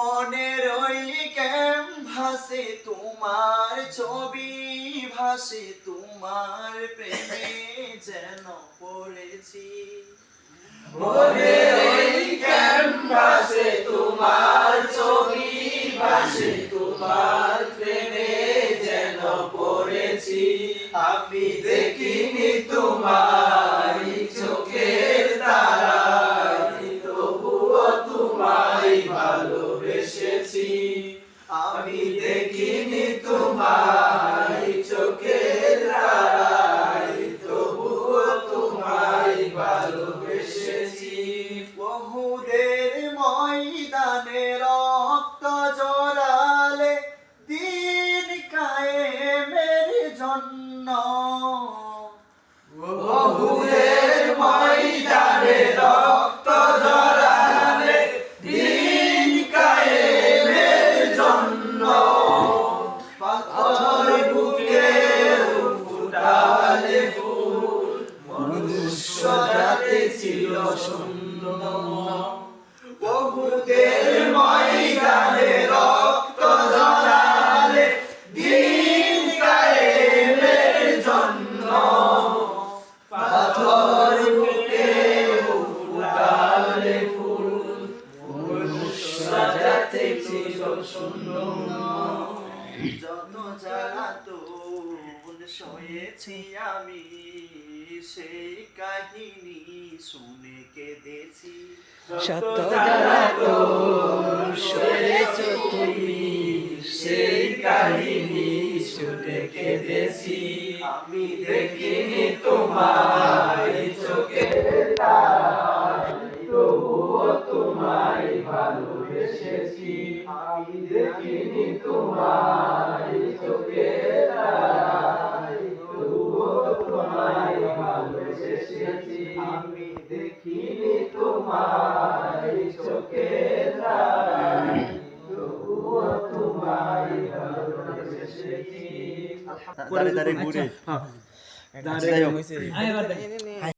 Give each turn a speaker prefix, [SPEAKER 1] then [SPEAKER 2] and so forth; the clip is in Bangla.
[SPEAKER 1] মনের ওই ভাসে তোমার ছবি ভাসে, তোমার প্রেমে যেন পড়েছি।
[SPEAKER 2] মনে ওই ক্যানভাসে তোমার ছবি ভাসে, তোমার প্রেমে যেন পড়েছি। আমি দেখিনি তোমার চোখের তারাই তবুও তোমায় ভালোবেসেছি
[SPEAKER 1] ময়দানে রক্ত জড়ালে দিন কায়েমের জন্য।
[SPEAKER 2] ছিল শূন্য।
[SPEAKER 1] যত আমি, সেই কাহিনী শুনে কেঁদেছি।
[SPEAKER 2] শত জ্বালাতন তুমি, সেই কাহিনী শুনে কেঁদেছি। আমি দেখিনি তোমায়, চোখে তবুও তোমায় ভালোবেসেছি। তোমায় চোখে তোমায় ভালোবেসেছি আমি দেখিনি তোমায় চোখে তোমায় ভালোবেসেছি
[SPEAKER 1] দাঁড়ে দাঁড়ে ঘুরে
[SPEAKER 3] দাঁড়িয়ে